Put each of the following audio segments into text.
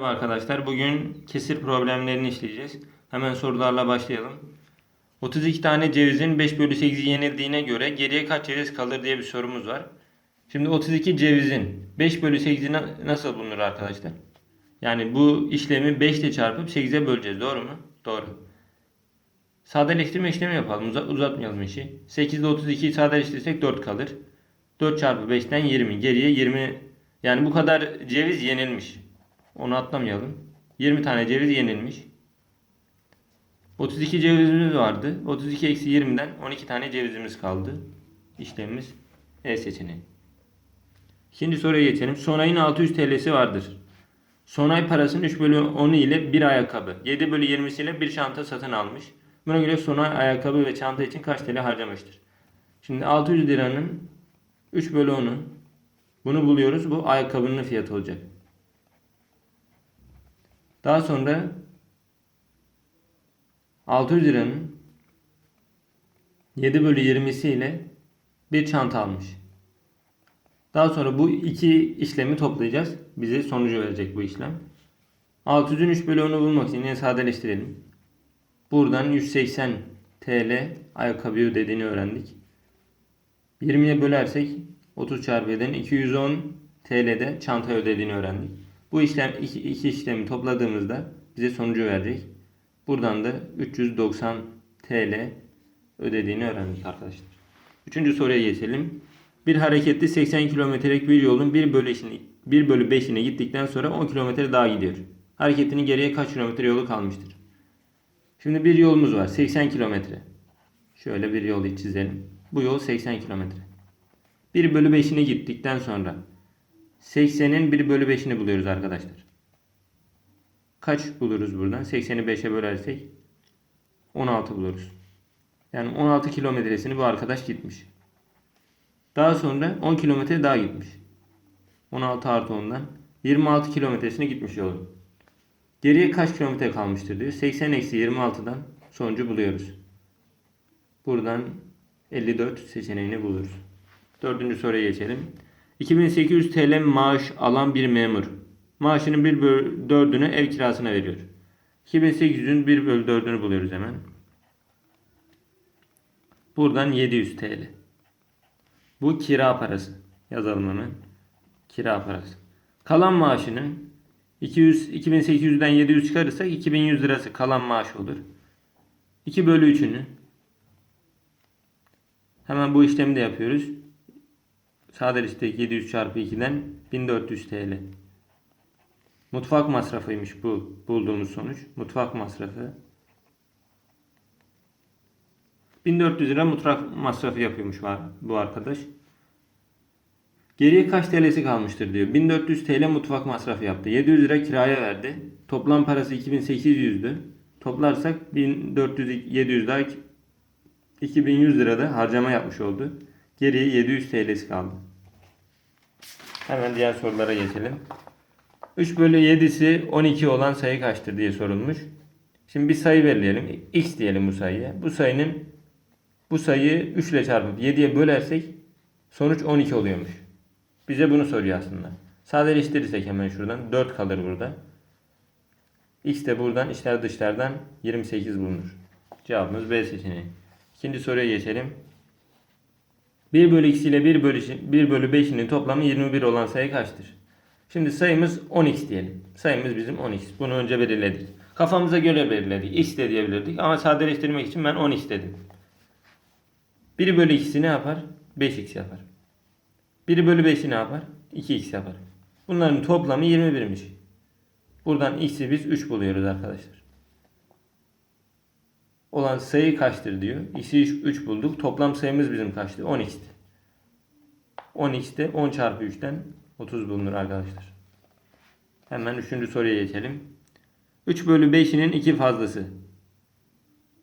Merhaba arkadaşlar. Bugün kesir problemlerini işleyeceğiz. Hemen sorularla başlayalım. 32 tane cevizin 5 bölü 8'i yenildiğine göre geriye kaç ceviz kalır diye bir sorumuz var. Şimdi 32 cevizin 5 bölü 8'i na- nasıl bulunur arkadaşlar? Yani bu işlemi 5 ile çarpıp 8'e böleceğiz. Doğru mu? Doğru. Sadeleştirme işlemi yapalım. Uza- uzatmayalım işi. 8 ile 32'yi sadeleştirirsek 4 kalır. 4 çarpı 5'ten 20. Geriye 20 yani bu kadar ceviz yenilmiş. Onu atlamayalım. 20 tane ceviz yenilmiş. 32 cevizimiz vardı. 32 eksi 20'den 12 tane cevizimiz kaldı. İşlemimiz E seçeneği. İkinci soruya geçelim. Sonay'ın 600 TL'si vardır. Sonay parasının 3 bölü 10'u ile bir ayakkabı, 7 bölü 20'siyle bir çanta satın almış. Buna göre Sonay ayakkabı ve çanta için kaç TL harcamıştır? Şimdi 600 liranın 3 bölü 10'u bunu buluyoruz. Bu ayakkabının fiyatı olacak. Daha sonra 600 liranın 7 bölü 20'si ile bir çanta almış. Daha sonra bu iki işlemi toplayacağız. Bize sonucu verecek bu işlem. 600'ün 3 bölü 10'u bulmak için yine sadeleştirelim. Buradan 180 TL ayakkabıyı ödediğini öğrendik. 20'ye bölersek 30 çarpı eden 210 TL'de çanta ödediğini öğrendik. Bu işlem iki, iki işlemi topladığımızda bize sonucu verecek. Buradan da 390 TL ödediğini öğrendik arkadaşlar. Üçüncü soruya geçelim. Bir hareketli 80 kilometrelik bir yolun 1 bölü 5'ini 1 bölü 5'ine gittikten sonra 10 kilometre daha gidiyor. Hareketinin geriye kaç kilometre yolu kalmıştır? Şimdi bir yolumuz var 80 kilometre. Şöyle bir yolu çizelim. Bu yol 80 kilometre. 1 bölü 5'ine gittikten sonra 80'in 1 bölü 5'ini buluyoruz arkadaşlar. Kaç buluruz buradan? 80'i 5'e bölersek 16 buluruz. Yani 16 kilometresini bu arkadaş gitmiş. Daha sonra 10 kilometre daha gitmiş. 16 artı 10'dan 26 kilometresine gitmiş yolun. Geriye kaç kilometre kalmıştır diyor. 80 eksi 26'dan sonucu buluyoruz. Buradan 54 seçeneğini buluruz. Dördüncü soruya geçelim. 2800 TL maaş alan bir memur. Maaşının 1 bölü 4'ünü ev kirasına veriyor. 2800'ün 1 bölü 4'ünü buluyoruz hemen. Buradan 700 TL. Bu kira parası. Yazalım hemen. Kira parası. Kalan maaşının 200, 2800'den 700 çıkarırsak 2100 lirası kalan maaş olur. 2 bölü 3'ünü hemen bu işlemi de yapıyoruz. Sadeleştirdik 700 çarpı 2'den 1400 TL. Mutfak masrafıymış bu bulduğumuz sonuç. Mutfak masrafı. 1400 lira mutfak masrafı yapıyormuş var bu arkadaş. Geriye kaç TL'si kalmıştır diyor. 1400 TL mutfak masrafı yaptı. 700 lira kiraya verdi. Toplam parası 2800'dü. Toplarsak 1400 700 daha 2100 lirada harcama yapmış oldu. Geriye 700 TL'si kaldı. Hemen diğer sorulara geçelim. 3 bölü 7'si 12 olan sayı kaçtır diye sorulmuş. Şimdi bir sayı belirleyelim. X diyelim bu sayıya. Bu sayının bu sayıyı 3 ile çarpıp 7'ye bölersek sonuç 12 oluyormuş. Bize bunu soruyor aslında. Sadeleştirirsek hemen şuradan 4 kalır burada. X de buradan içler dışlardan 28 bulunur. Cevabımız B seçeneği. İkinci soruya geçelim. 1 bölü x ile 1 bölü, 1 bölü 5'inin toplamı 21 olan sayı kaçtır? Şimdi sayımız 10x diyelim. Sayımız bizim 10x. Bunu önce belirledik. Kafamıza göre belirledik. x de diyebilirdik ama sadeleştirmek için ben 10x dedim. 1 bölü x'i ne yapar? 5x yapar. 1 bölü 5'i ne yapar? 2x yapar. Bunların toplamı 21'miş. Buradan x'i biz 3 buluyoruz arkadaşlar. Olan sayı kaçtır diyor. X'i 3 bulduk. Toplam sayımız bizim kaçtı? 10x'ti. 10x'te 10 çarpı 3'ten 30 bulunur arkadaşlar. Hemen 3. soruya geçelim. 3 bölü 5'inin 2 fazlası.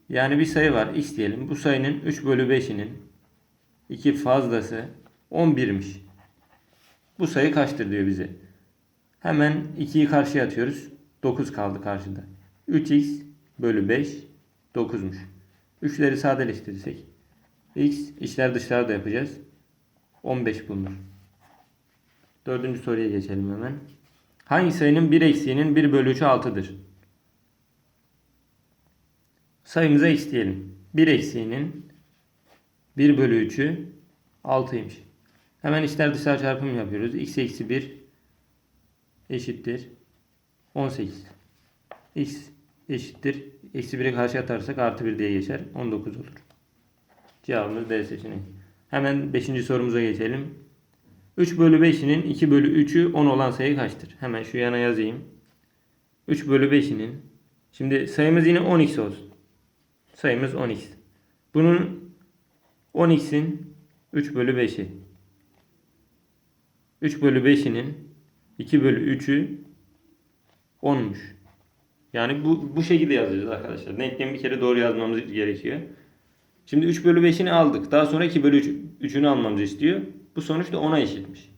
Yani bir sayı var x diyelim. Bu sayının 3 bölü 5'inin 2 fazlası 11'miş. Bu sayı kaçtır diyor bize. Hemen 2'yi karşıya atıyoruz. 9 kaldı karşıda. 3x bölü 5 9'muş. 3'leri sadeleştirirsek x içler dışlar da yapacağız. 15 bulunur. Dördüncü soruya geçelim hemen. Hangi sayının 1 eksiğinin 1 bölü 3'ü 6'dır? Sayımıza x diyelim. 1 eksiğinin 1 bölü 3'ü 6'ymış. Hemen içler dışlar çarpımı yapıyoruz. x eksi 1 eşittir 18. x eşittir. Eksi 1'e karşı atarsak artı 1 diye geçer. 19 olur. Cevabımız D seçeneği. Hemen 5. sorumuza geçelim. 3 bölü 5'inin 2 bölü 3'ü 10 olan sayı kaçtır? Hemen şu yana yazayım. 3 bölü 5'inin Şimdi sayımız yine 10x olsun. Sayımız 10x. Bunun 10x'in 3 bölü 5'i. 3 bölü 5'inin 2 bölü 3'ü 10'muş. Yani bu, bu şekilde yazacağız arkadaşlar. Denklemi bir kere doğru yazmamız gerekiyor. Şimdi 3 bölü 5'ini aldık. Daha sonra 2 bölü 3, 3'ünü almamızı istiyor. Bu sonuç da 10'a eşitmiş.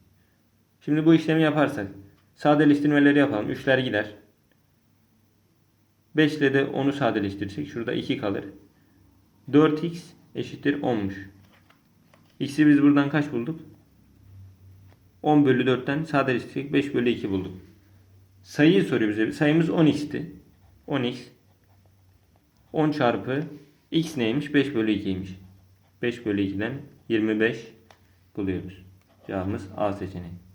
Şimdi bu işlemi yaparsak sadeleştirmeleri yapalım. 3'ler gider. 5 ile de 10'u sadeleştirirsek şurada 2 kalır. 4x eşittir 10'muş. X'i biz buradan kaç bulduk? 10 bölü 4'ten sadeleştirsek 5 bölü 2 bulduk. Sayıyı soruyor bize. Sayımız 10x'ti. 10x 10 çarpı x neymiş? 5 bölü 2'ymiş. 5 bölü 2'den 25 buluyoruz. Cevabımız A seçeneği.